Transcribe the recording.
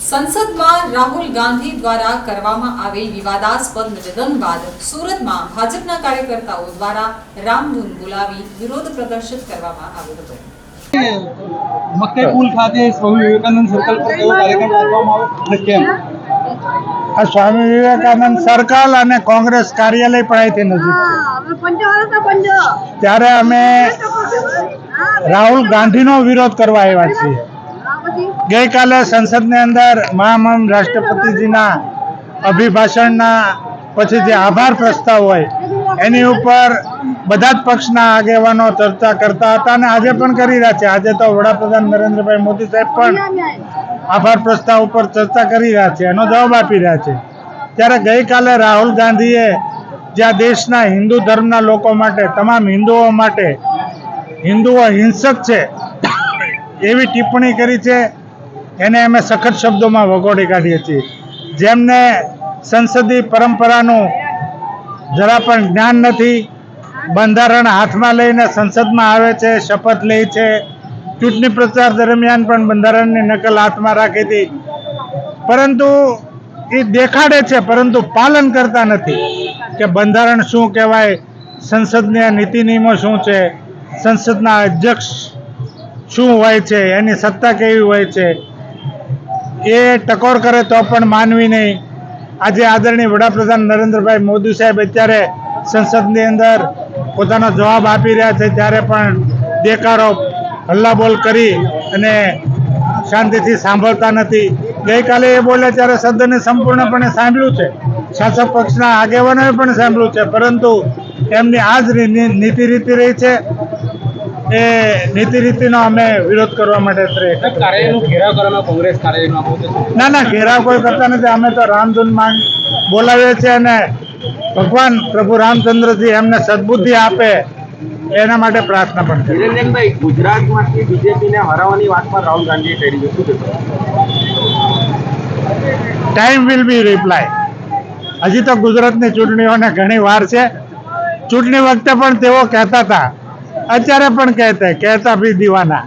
સંસદમાં રાહુલ ગાંધી દ્વારા કરવામાં આવેલ વિવાદાસ્પદ નિવેદન બાદ સુરતમાં ભાજપના કાર્યકર્તાઓ દ્વારા રામધૂન બોલાવી વિરોધ પ્રદર્શિત કરવામાં આવ્યો હતો. મકઈ પુલ ખાતે સ્વામી વિવેકાનંદ સર્કલ પર એવો કાર્યક્રમ રાખવામાં આવ્યો? અને કેમ? આ સ્વામી વિવેકાનંદ સર્કલ અને કોંગ્રેસ કાર્યાલય પણ અહીંથી નજીક છે. ત્યારે અમે રાહુલ ગાંધીનો વિરોધ કરવા આવ્યા છીએ. ગઈકાલે સંસદની અંદર મહામહિમ રાષ્ટ્રપતિજીના અભિભાષણના પછી જે આભાર પ્રસ્તાવ હોય, એની ઉપર બધા જ પક્ષના આગેવાનો ચર્ચા કરતા હતા અને આજે પણ કરી રહ્યા છે. આજે તો વડાપ્રધાન નરેન્દ્રભાઈ મોદી સાહેબ પણ આભાર પ્રસ્તાવ ઉપર ચર્ચા કરી રહ્યા છે, એનો જવાબ આપી રહ્યા છે. ત્યારે ગઈકાલે રાહુલ ગાંધીએ જ્યાં દેશના હિન્દુ ધર્મના લોકો માટે, તમામ હિન્દુઓ માટે, હિન્દુઓ હિંસક છે, એવી ટિપ્પણી કરી છે. એને અમે સખત શબ્દોમાં વગોડી કાઢીએ છીએ જેમને સંસદીય પરંપરાનું જરા પણ જ્ઞાન નથી, બંધારણ હાથમાં લઈને સંસદમાં આવે છે, શપથ લે છે. ચૂંટણી પ્રચાર દરમિયાન પણ બંધારણની નકલ હાથમાં રાખી હતી. પરંતુ એ દેખાડે છે, પરંતુ પાલન કરતા નથી કે બંધારણ શું કહેવાય, સંસદની નીતિ નિયમો શું છે, સંસદના અધ્યક્ષ શું હોય છે, એની સત્તા કેવી હોય છે. એ ટકોર કરે તો પણ માનવી નહીં. આજે આદરણીય વડાપ્રધાન નરેન્દ્રભાઈ મોદી સાહેબ અત્યારે સંસદની અંદર પોતાનો જવાબ આપી રહ્યા છે, ત્યારે પણ દેકારો હલ્લાબોલ કરી અને શાંતિથી સાંભળતા નથી. ગઈકાલે એ બોલ્યા ત્યારે સદને સંપૂર્ણપણે સાંભળ્યું છે. શાસક પક્ષના આગેવાનોએ પણ સાંભળ્યું છે, પરંતુ એમની આ જ નીતિ રીતિ રહી છે. એ નીતિ રીતિનો અમે વિરોધ કરવા માટે ના ના ઘેરાવ કોઈ કરતા નથી. અમે તો રામધૂન માંગ બોલાવીએ છીએ અને ભગવાન પ્રભુ રામચંદ્રજી એમને સદબુદ્ધિ આપે એના માટે પ્રાર્થના પણ છે ગુજરાતમાંથી બીજેપીને હરાવવાની વાતમાં રાહુલ ગાંધીએ કરી દીધું ટાઈમ વિલ બી રિપ્લાય હજી તો ગુજરાતની ચૂંટણીઓને ઘણી વાર છે. ચૂંટણી વખતે પણ તેઓ કહેતા હતા અત્યારે પણ કહેતા કહેતા ભી દીવાના.